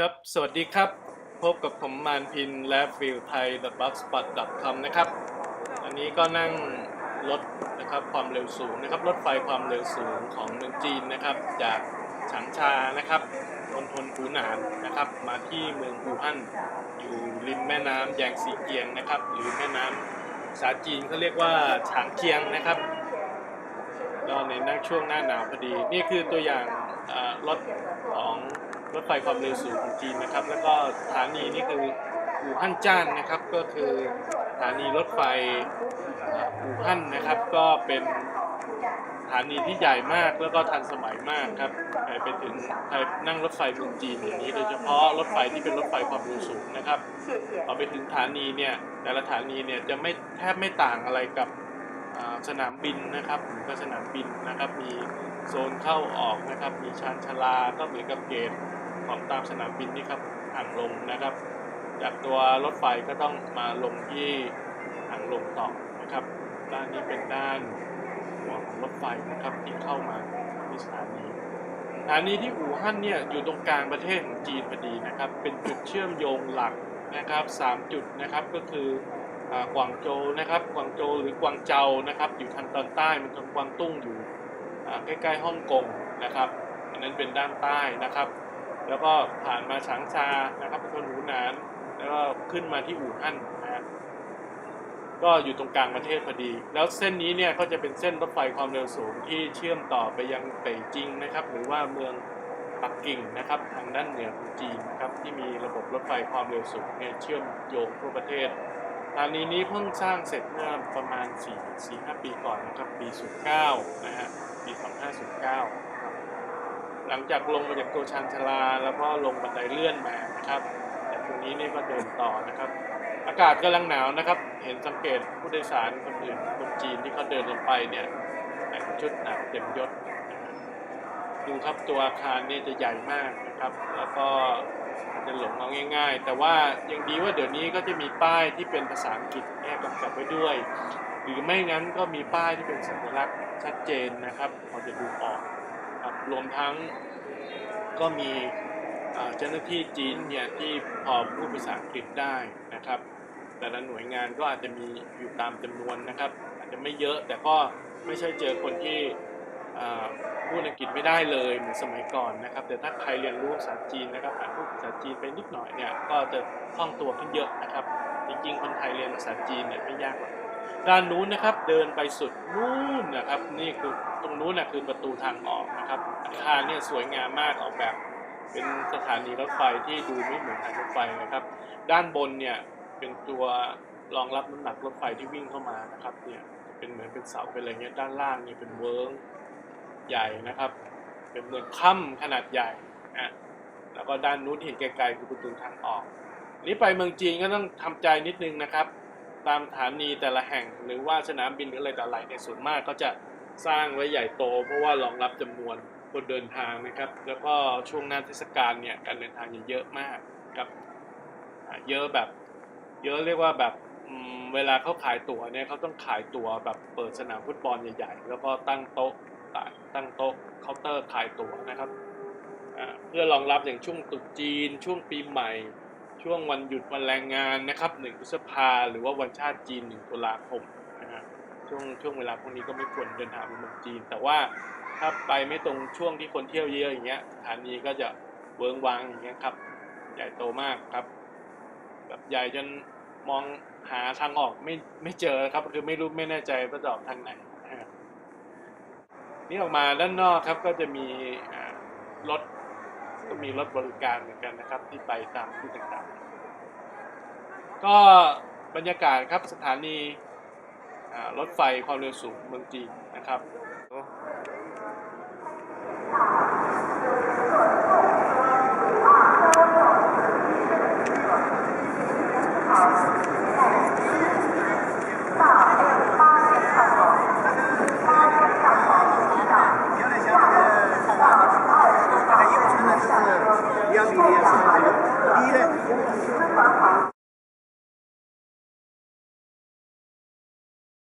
ครับ สวัสดีครับ พบกับผมมานพินและฟิลไทย the b u g s p o t com นะครับ อันนี้ก็นั่งรถนะครับความเร็วสูงนะครับ รถไฟความเร็วสูงของเมืองจีนนะครับ จากฉางชานะครับมณฑลหูหนานนะครับ มาที่เมืองอู่ฮั่น อยู่ริมแม่น้ำแยงซีเกียงนะครับ หรือแม่น้ำภาษาจีนเขาเรียกว่าฉางเกียงนะครับก็ในนั่งช่วงหน้าหนาวพอดี นี่คือตัวอย่างเอ่อรถของ รถไฟความเร็วสูงของจีนนะครับ แล้วก็สถานีนี่คืออู่ฮั่นจ้านนะครับ ก็คือสถานีรถไฟอู่ฮั่นนะครับ ก็เป็นสถานีที่ใหญ่มากแล้วก็ทันสมัยมากครับไปถึงใครนั่งรถไฟเมืองจีนอย่างนี้โดยเฉพาะรถไฟที่เป็นรถไฟความเร็วสูงนะครับพอไปถึงสถานีเนี่ยแต่ละสถานีเนี่ยจะไม่แทบไม่ต่างอะไรกับสนามบินนะครับหรือก็สนามบินนะครับมีโซนเข้าออกนะครับ มีชานชาลาก็เหมือนกับเกต ของตามสนามบินนี่ครับทางลงนะครับ จากตัวรถไฟก็ต้องมาลงที่ทางลงต่อนะครับ ด้านนี้เป็นด้านหัวของรถไฟนะครับที่เข้ามาที่สถานีสถานีที่อู่ฮั่นเนี่ยอยู่ตรงกลางประเทศของจีนพอดีนะครับ เป็นจุดเชื่อมโยงหลักนะครับสามจุดนะครับก็คืออกวางโจวนะครับกวางโจวหรือกวางเจานะครับอยู่ทางตอนใต้มันทางกวางตุ้งอยู่ใกล้ๆฮ่องกงนะครับอันนั้นเป็นด้านใต้นะครับ แล้วก็ผ่านมาฉางชานะครับเป็นคนหูหนาน แล้วก็ขึ้นมาที่อู่ฮั่นนะฮะก็อยู่ตรงกลางประเทศพอดี แล้วเส้นนี้เนี่ยก็จะเป็นเส้นรถไฟความเร็วสูงที่เชื่อมต่อไปยังเป่ยจิงนะครับ หรือว่าเมืองปักกิ่งนะครับทางด้านเหนือของจีนนะครับที่มีระบบรถไฟความเร็วสูงเนี่ยเชื่อมโยงทั่วประเทศสถานีนี้เพิ่งสร้างเสร็จเมื่อประมาณ4 4 5ปีก่อนนะครับ ปี 09 นะฮะ ปี 2509 หลังจากลงมาจากตัวชานชาลา แล้วก็ลงบันไดเลื่อนมานะครับแต่ตรงนี้นี่ก็เดินต่อนะครับ อากาศกำลังหนาวนะครับ เห็นสังเกตผู้โดยสารคนอื่นคนจีนที่เขาเดินลงไปเนี่ยแต่งชุดหนาวเต็มยศดูครับตัวอาคารนี่จะใหญ่มากนะครับ แล้วก็จะหลงเอาง่าย ๆ แต่ว่ายังดีว่าเดี๋ยวนี้ก็จะมีป้ายที่เป็นภาษาอังกฤษเนี่ยกำกับไว้ด้วย หรือไม่งั้นก็มีป้ายที่เป็นสัญลักษณ์ชัดเจนนะครับพอจะดูออก ครับรวมทั้งก็มีเจ้าหน้าที่จีนเนี่ยที่พอพูดภาษาอังกฤษได้นะครับ แต่ละหน่วยงานก็อาจจะมีอยู่ตามจำนวนนะครับ อาจจะไม่เยอะแต่ก็ไม่ใช่เจอคนที่อ่าพูดอังกฤษไม่ได้เลยเหมือนสมัยก่อนนะครับ แต่ถ้าใครเรียนรู้ภาษาจีนนะครับอ่านพูดภาษาจีนไปนิดหน่อยเนี่ยก็จะคล่องตัวขึ้นเยอะนะครับ จริงๆ คนไทยเรียนภาษาจีนเนี่ยไม่ยากหรอก ด้านนู้นนะครับเดินไปสุดนู่นนะครับ นี่คือตรงนู้นนะคือประตูทางออกนะครับอาคารเนี่ยสวยงามมากออกแบบ เป็นสถานีรถไฟที่ดูไม่เหมือนทางรถไฟนะครับ ด้านบนเนี่ยเป็นตัวรองรับน้ำหนักรถไฟที่วิ่งเข้ามานะครับเนี่ยเป็นเหมือนเป็นเสาเป็นอะไรเงี้ยด้านล่างเนี่ยเป็นเวิร์งใหญ่นะครับ เป็นเหมืองค่ำขนาดใหญ่อะแล้วก็ด้านนู้นเห็นไกลๆคือประตูทางออก นี้ไปเมืองจีนก็ต้องทำใจนิดนึงนะครับ ตามสถานีแต่ละแห่ง หรือว่าสนามบินหรืออะไรต่ออะไรเนี่ยส่วนมากก็จะสร้างไว้ใหญ่โต เพราะว่ารองรับจำนวนคนเดินทางนะครับ แล้วก็ช่วงหน้าเทศกาลเนี่ยการเดินทางเยอะมากครับเยอะแบบเยอะเรียกว่าแบบเวลาเขาขายตั๋วเนี่ยเขาต้องขายตั๋วแบบเปิดสนามฟุตบอลใหญ่ๆ แล้วก็ตั้งโต๊ะตั้งโต๊ะเคาน์เตอร์ขายตั๋วนะครับเพื่อรองรับอย่างช่วงตรุษจีนช่วงปีใหม่ ช่วงวันหยุดวันแรงงานนะครับหนึ่งพฤษภาหรือว่าวันชาติจีนหนึ่งตุลาคมนะฮะช่วงช่วงเวลาพวกนี้ก็ไม่ควรเดินทางไปเมืองจีน แต่ว่าถ้าไปไม่ตรงช่วงที่คนเที่ยวเยอะอย่างเงี้ยสถานีก็จะเวิงวางอย่างเงี้ยครับ ใหญ่โตมากครับ แบบใหญ่จนมองหาทางออกไม่ไม่เจอครับ คือไม่รู้ไม่แน่ใจว่าจะออกทางไหนนะฮะนี่ออกมาด้านนอกครับก็จะมีรถ ก็มีรถบริการเหมือนกันนะครับ ที่ไปตามที่ต่างๆ ก็บรรยากาศครับสถานีรถไฟความเร็วสูงเมืองจีนนะครับเいいね。